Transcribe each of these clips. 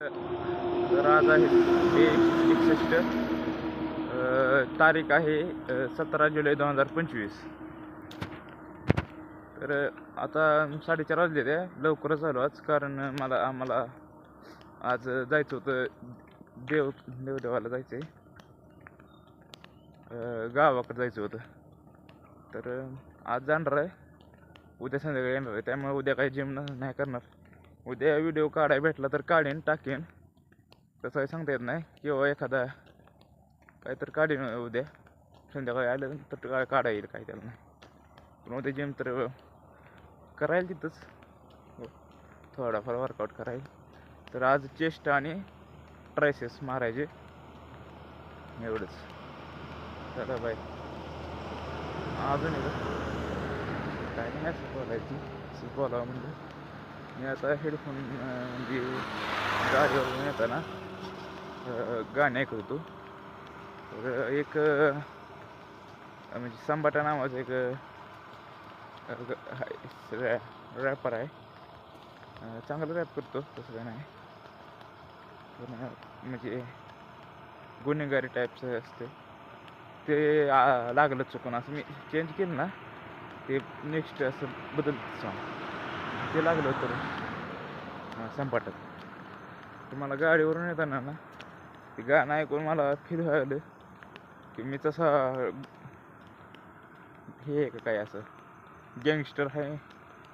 तर आज आहे हे एकसष्ट तारीख आहे सतरा जुलै दोन हजार पंचवीस. तर आता साडेचार वाजले त्या लवकरच आलो आज कारण मला आम्हाला आज जायचं होतं देव देवदेवाला जायचं आहे गावाकडे जायचं होतं. तर आज जाणार आहे. उद्या संध्याकाळी येणार आहे त्यामुळे उद्या काही जिम नाही करणार. उद्या व्हिडिओ काढाय भेटला तर काढेन टाकेन. तसंही सांगता येत नाही. किंवा एखादा काहीतरी काढेन उद्या. संध्याकाळी आलं तर काय काढा येईल काय त्याला नाही. पण उद्या जिम तर करायला तिथंच. हो, थोडाफार वर्कआउट करायला. तर आज चेस्ट आणि ट्रायसेस मारायचे. एवढंच. चला बाय अजून काय नाही असं बोलायचं. असं बोलावं म्हणजे मी आता हेडफोन म्हणजे गाडीवरून येताना गाणे ऐकवतो तर एक म्हणजे संबाटा नावाचं एक रॅपर आहे. चांगला चांगलं रॅप करतो तसं काय नाही. पण म्हणजे गुन्हेगारी टाईपचं असते. ते लागलं चुकून असं मी चेंज केलं ना ते नेक्स्ट असं बदलतं सांग ते लागलं तर हां संपाटात तुम्हाला गाडीवरून येताना ना ते गाणं ऐकून मला फील व्हायलं की मी तसा हे आहे का काय असं गँगस्टर आहे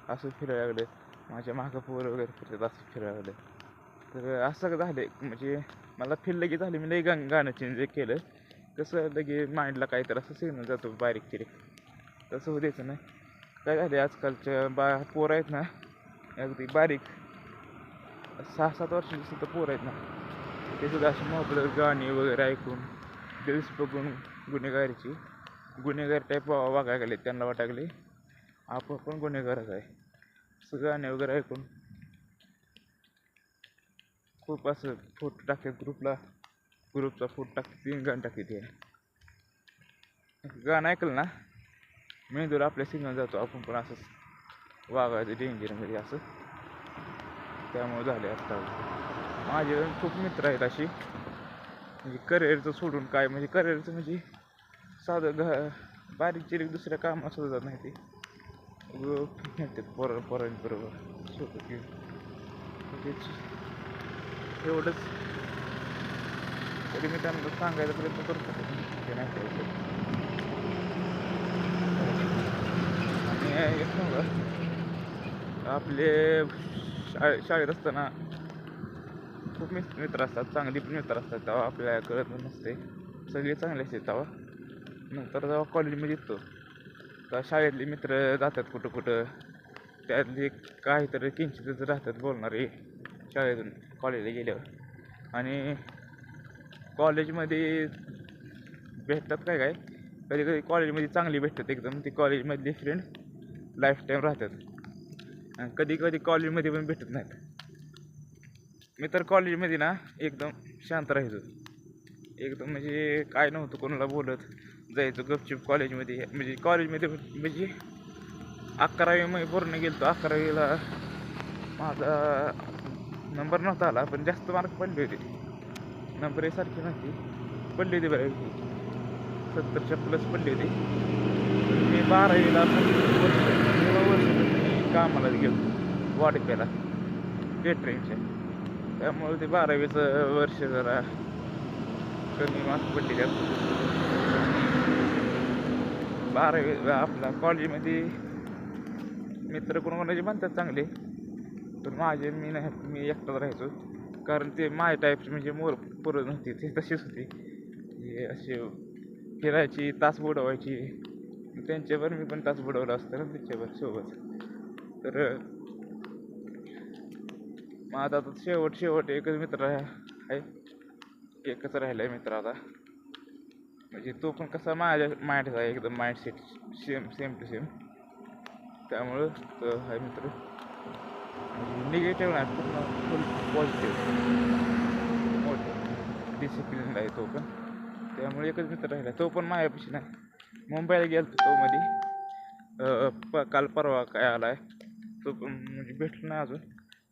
असं फिरायला लागलं माझ्या मागं पोरं वगैरे फिरतात असं फिरायला लागलं तर असं झालं म्हणजे मला फील लगेच झाली मी लई गा गाणं चेंज केलं. कसं लगे माइंडला काहीतरी असं सिग्नल जातो बारीक तिरीक तसं होऊ द्यायचं नाही काय झाले आजकालच्या बा पोरं आहेत ना अगदी बारीक. सहा सात वर्षांची सुद्धा पोर आहेत ना. ते सुद्धा अशी मोबाईल गाणी वगैरे ऐकून रील्स बघून गुन्हेगारीची गुन्हेगार टाईप वागायला गेले त्यांना वाटायले आपण पण गुन्हेगारच आहे. असं गाणे वगैरे ऐकून खूप असं फोटो टाकते ग्रुपला ग्रुपचा फोटो टाकते तीन गाणं टाकते ते. गाणं ऐकलं ना मेंदूला आपल्या सिग्नल जातो आपण पण असंच. वागायचं डेंजरमध्ये असं. त्यामुळे झाले आत्ता. माझे खूप मित्र आहेत अशी. म्हणजे करिअरचं सोडून काय म्हणजे करिअरचं म्हणजे साधं घ बारीक चिरीक दुसऱ्या कामात सुद्धा जात नाही ते. पोरा पोरं पोरांबरोबर सोबत घेऊन. म्हणजेच एवढंच. तरी मी त्यांना सांगायचा प्रयत्न करतो. ते नाही आणि एक सांगा आपले शाळे शाळेत असताना खूप मित्र मित्र असतात चांगली पण मित्र असतात तेव्हा आपल्याला कळत नसते. सगळे चांगले असते तेव्हा. नंतर जेव्हा कॉलेजमध्ये येतो तेव्हा शाळेतले मित्र जातात कुठं कुठं. त्यातले काहीतरी किंचितच राहतात बोलणारे शाळेतून कॉलेजला गेल्यावर. आणि कॉलेजमध्ये भेटतात काय काय? कधी कधी कॉलेजमध्ये चांगली भेटतात एकदम. ती कॉलेजमधली फ्रेंड लाईफ टाईम राहतात. कधी कधी कॉलेजमध्ये पण भेटत नाहीत. मी तर कॉलेजमध्ये ना एकदम शांत राहायचो. एकदम म्हणजे काय नव्हतं कोणाला बोलत. जायचो गपचूप कॉलेजमध्ये. म्हणजे कॉलेजमध्ये म्हणजे अकरावी मी पूर्ण गेलो तो अकरावीला माझा नंबर नव्हता आला पण जास्त मार्क पडले होते. नंबर सारखी नव्हती. पडली होती बऱ्यापैकी. सत्तरच्या प्लस पडली होती. मी बारावीला कामालाच कामाला गेलो. वाडप्याला. केटरिंगच्या त्यामुळे ते बारावीचं वर्ष जरा कमी मार्क पडले त्यात बारावी आपला कॉलेजमध्ये मित्र कोण कोणाचे म्हणतात चांगले? पण माझे मी नाही मी एकटाच राहायचो. कारण ते माझ्या टाईपचे म्हणजे मोर पोरं नव्हती ते तशीच होती. हे असे फिरायची तास बुडवायची. त्यांच्यावर मी पण तास बुडवला असतं ना त्यांच्यावर सोबत. तर माझा आता शेवट शेवट एकच मित्र आहे. एकच राहिला आहे मित्र आता. म्हणजे तो पण कसा माझ्या माइंडचा आहे एकदम mindset same same to same त्यामुळं तो हा मित्र. म्हणजे निगेटिव्ह नाही पूर्ण फुल पॉझिटिव्ह मोठं डिसिप्लिन आहे तो पण. त्यामुळे एकच मित्र राहिला. तो पण माझ्यापाशी नाही. मुंबईला गेलो तो मध्ये प काल परवा काय आला आहे तो पण म्हणजे भेटला नाही अजून.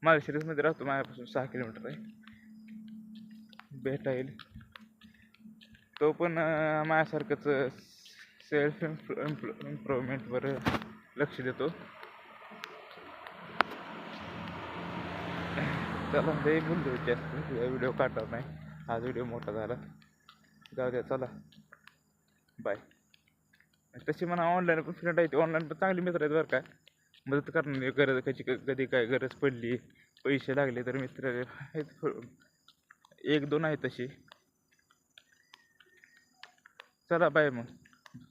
माझ्या सिरीजमध्ये राहतो माझ्यापासून सहा किलोमीटर आहे. भेटा येईल. तो पण माझ्यासारखंच सेल्फ इम्प्रुव्हमेंटवर लक्ष देतो. चला लय बोललो जास्त. व्हिडिओ काढणार नाही. आज व्हिडिओ मोठा झाला. जाऊ द्या चला. बाय तशी मला ऑनलाईन पण फ्रेंड आहे ऑनलाईन पण चांगली मित्र आहेत बरं काय मदत करणार गरज कशी कधी काय गरज पडली पैसे लागले तर मित्र आहेत एक दोन आहेत तशी. चला बाय मग.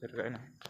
तर काय नाही.